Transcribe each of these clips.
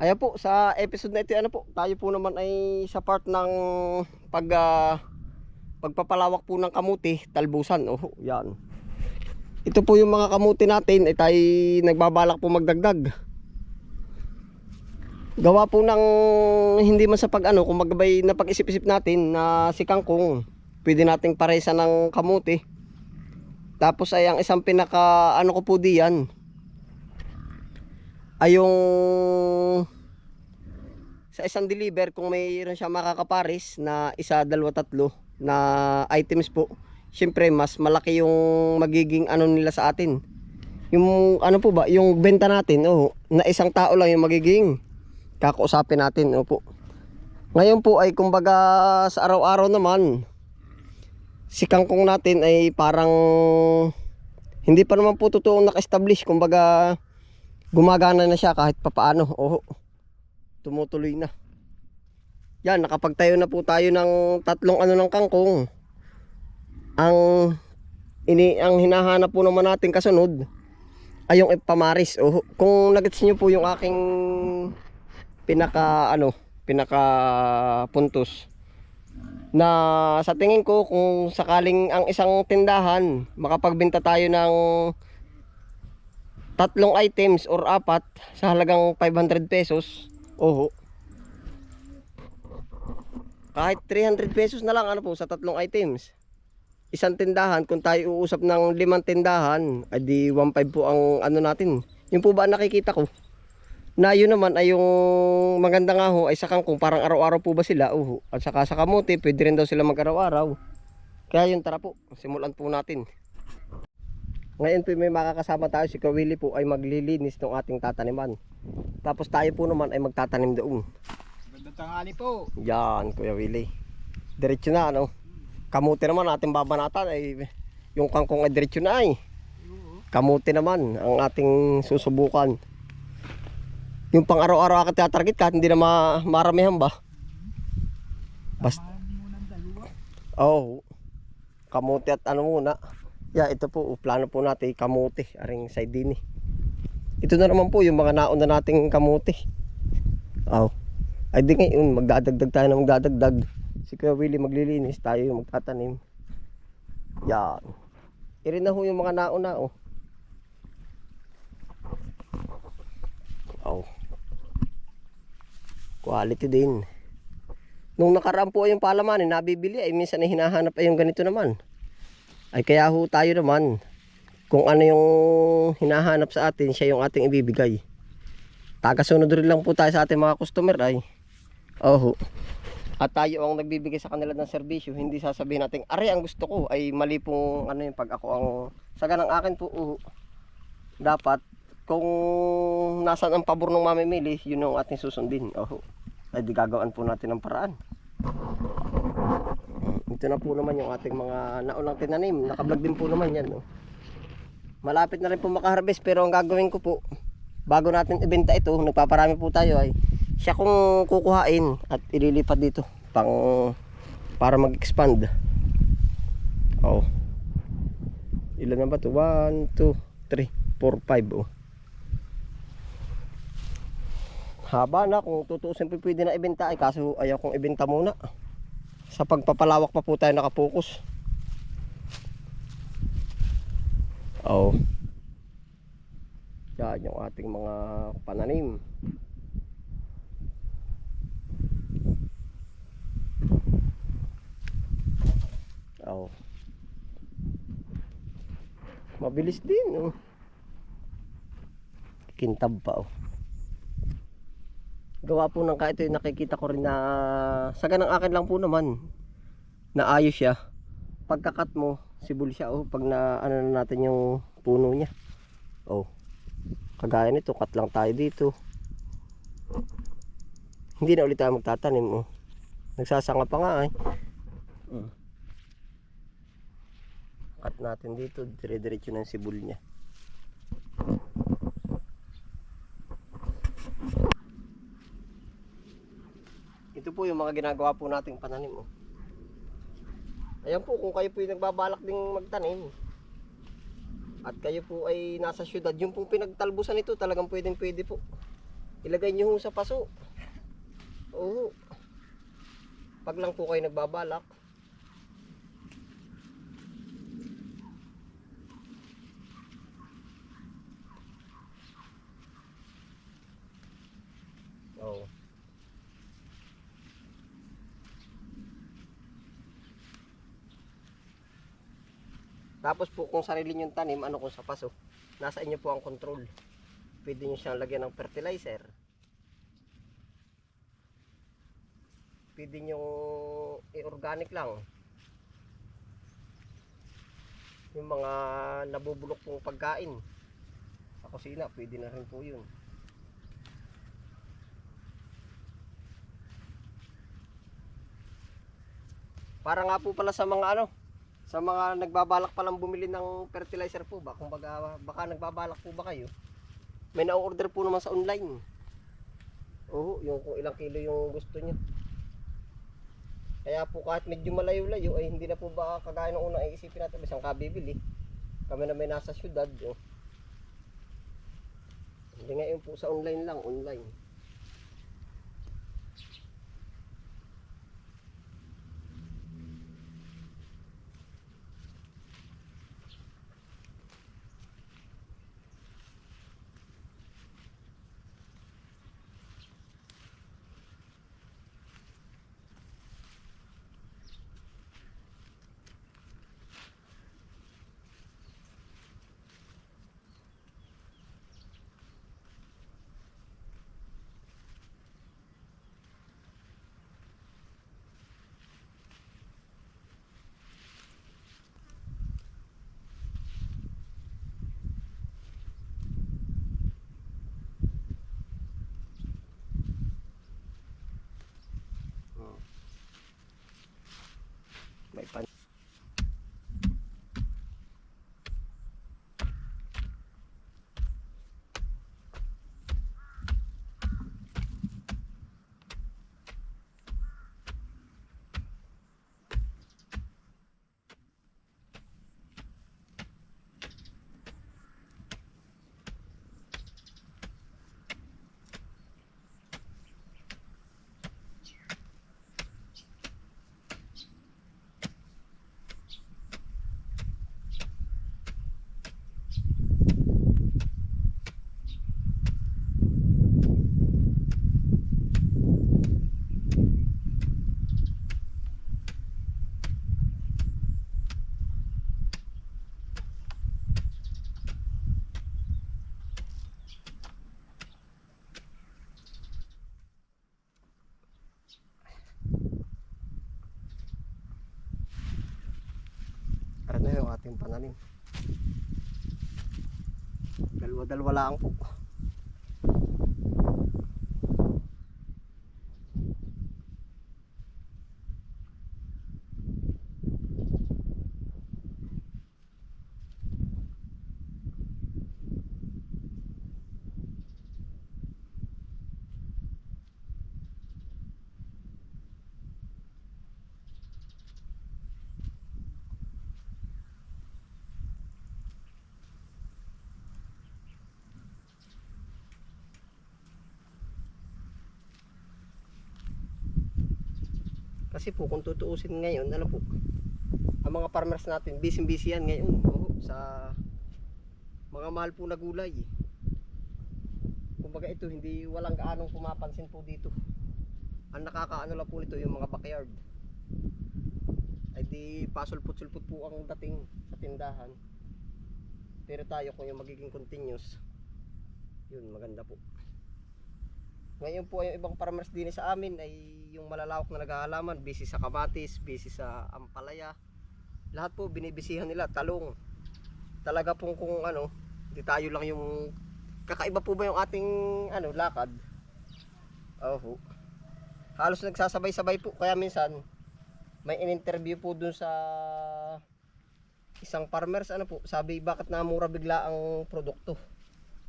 Ayan po, sa episode na ito, ano po, tayo po naman ay sa part ng pag, ah, pagpapalawak po ng kamuti, talbusan. Oh, yan. Ito po yung mga kamuti natin, ay tayo nagbabalak po magdagdag. Gawa po ng hindi man sa pag ano, kung magabay na pag-isip-isip natin na si Kangkong, pwede nating paresa ng kamuti. Tapos ay ang isang pinaka ano ko po diyan, ay yung sa isang deliver kung mayroon siya makakaparis na isa, dalawa, tatlo na items po syempre mas malaki yung magiging ano nila sa atin. Yung ano po ba yung benta natin oh, na isang tao lang yung magiging kakausapin natin opo ngayon po ay kumbaga sa araw-araw naman si kangkong natin ay parang hindi pa naman po totoong naka-establish kumbaga gumagana na siya kahit papaano. Oh, tumutuloy na. Yan, nakapagtayo na po tayo ng tatlong ano ng kangkong. Ang ini ang hinahanap po naman natin kasunod ay yung pamaris. Oh, kung nagets niyo po yung aking pinaka ano, pinaka puntos na sa tingin ko kung sakaling ang isang tindahan makapagbenta tayo ng tatlong items or apat sa halagang 500 pesos. Oho. Kahit 300 pesos na lang ano po sa tatlong items. Isang tindahan kung tayo uusap ng limang tindahan, ay di 1.5 po ang ano natin. Yung po ba nakikita ko? Na yun naman ay yung maganda nga ho ay sa kangkong parang araw-araw po ba sila? Oho. At saka sa kamote, pwede rin daw sila mag-araw-araw. Kaya yun tara po, simulan po natin. Ngayon po may makakasama tayo si Kawili po ay maglilinis ng ating tataniman. Tapos tayo po naman ay magtatanim doon. Magandang tanghali po. Yan, Kuya Willie. Diretso na ano. Kamuti naman ating babanatan ay yung kangkong ay diretso na ay. Kamuti naman ang ating susubukan. Yung pang araw-araw akong tatarget kahit hindi na ma maramihan ba? Basta, oh, kamuti at ano muna. Yeah, ito po, plano po natin kamuti, aring side din eh. Ito na naman po yung mga nauna nating kamuti. Oh. Ay di ngayon, magdadagdag tayo na magdadagdag. Si Kuya Willie maglilinis, tayo yung magtatanim. Yan. Irin na ho yung mga nauna oh. Oh. Quality din. Nung nakaraan po yung palaman, nabibili ay minsan ay hinahanap ay yung ganito naman. Ay kaya ho tayo naman kung ano yung hinahanap sa atin, siya yung ating ibibigay. Tagasunod rin lang po tayo sa ating mga customer ay. Oho. At tayo ang nagbibigay sa kanila ng serbisyo, hindi sasabihin natin, are ang gusto ko ay mali pong ano yung pag ako ang sa ganang akin po uho. Dapat kung nasaan ang pabor ng mamimili, yun ang ating susundin. Oho. Ay di gagawin po natin ng paraan. Ito na po naman yung ating mga naunang tinanim. Nakablog din po naman yan. No? Malapit na rin po makaharvest pero ang gagawin ko po, bago natin ibenta ito, nagpaparami po tayo ay siya kung kukuhain at ililipat dito pang para mag-expand. Oh. Ilan na ba to? 1, 2, 3, 4, 5 oh. Haba na kung tutuusin po pwede na ibenta ay kaso ayaw kong ibenta muna. Sa pagpapalawak pa po tayo nakapokus. Oh. Yan yung ating mga pananim. Oh. Mabilis din, oh. Kintab pa, oh. Gawa po ng kahit yung nakikita ko rin na sa ganang akin lang po naman na ayos siya. Pagkakat mo, sibol siya, oh. Pag na, ano na natin yung puno niya. Oh. Kagaya nito, cut lang tayo dito. Hindi na ulit tayo magtatanim, oh. Nagsasanga pa nga, eh. Mm. Cut natin dito, dire-diretso na yung sibol niya. Po yung mga ginagawa po nating pananim. Oh. Ayan po, kung kayo po yung nagbabalak ding magtanim, at kayo po ay nasa syudad, yung pong pinagtalbusan ito talagang pwedeng pwede po. Ilagay nyo sa paso. Oo. Pag lang po kayo nagbabalak. Oo. Tapos po kung sarili nyo tanim, ano kung sa paso, nasa inyo po ang control. Pwede nyo siyang lagyan ng fertilizer. Pwede nyo i-organic lang. Yung mga nabubulok pong pagkain sa kusina, pwede na rin po yun. Para nga po pala sa mga ano, sa mga nagbabalak palang bumili ng fertilizer po ba? Kung baga, baka nagbabalak po ba kayo? May na-order po naman sa online. Oo, yung kung ilang kilo yung gusto niya. Kaya po kahit medyo malayo-layo ay hindi na po ba kagaya ng unang iisipin natin isang kabibili. Kami na may nasa syudad. Oh. Hindi ngayon po sa online lang, online. Pananim? Dalawa-dalawa lang po. Kasi po kung tutuusin ngayon, ano po, ang mga farmers natin, busy-busy yan ngayon oo, sa mga mahal po na gulay. Kumbaga ito, hindi walang gaanong pumapansin po dito. Ang nakakaano lang po nito yung mga backyard. Ay di pasulput-sulput po ang dating sa tindahan. Pero tayo kung yung magiging continuous, yun maganda po. Ngayon po yung ibang farmers din sa amin ay yung malalawak na naghahalaman, busy sa kamatis, busy sa ampalaya. Lahat po binibisihan nila, talong. Talaga pong kung ano, hindi tayo lang yung kakaiba po ba yung ating ano lakad? Oho. Halos nagsasabay-sabay po kaya minsan may in-interview po dun sa isang farmers ano po, sabi bakit namura bigla ang produkto?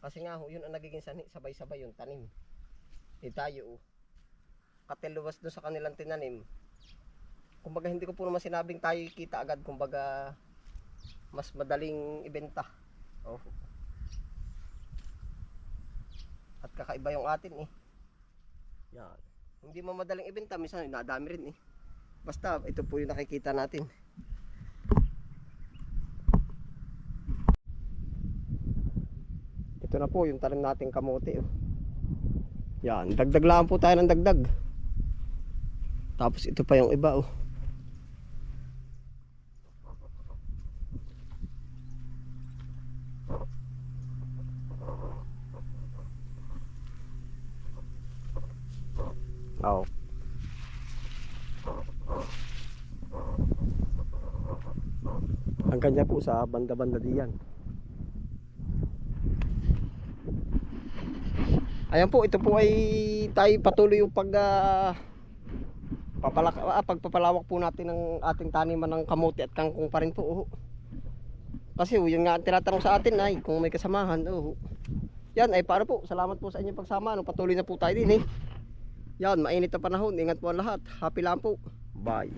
Kasi nga ho, yun ang nagiging sani, sabay-sabay yung tanim. Eh tayo, oh. katiluwas doon sa kanilang tinanim. Kumbaga hindi ko po naman sinabing tayo kita agad, kumbaga mas madaling ibenta. Oh. At kakaiba yung atin eh. Yan. Hindi mo madaling ibenta, minsan nadami rin eh. Basta ito po yung nakikita natin. Ito na po yung tanim nating kamote. Oh. Yan, dagdag lang po tayo ng dagdag. Tapos ito pa yung iba oh. Oo. Ang kanya po sa banda-banda diyan. Ayan po, ito po ay tayo patuloy yung pag ah, papalak, ah, pagpapalawak po natin ng ating taniman ng kamote at kangkong pa rin po. Oh. Kasi oh, yun nga ang tinatanong sa atin ay kung may kasamahan. Oh. Yan ay para po. Salamat po sa inyong pagsama. No, patuloy na po tayo din eh. Yan, mainit na panahon. Ingat po ang lahat. Happy lang po. Bye.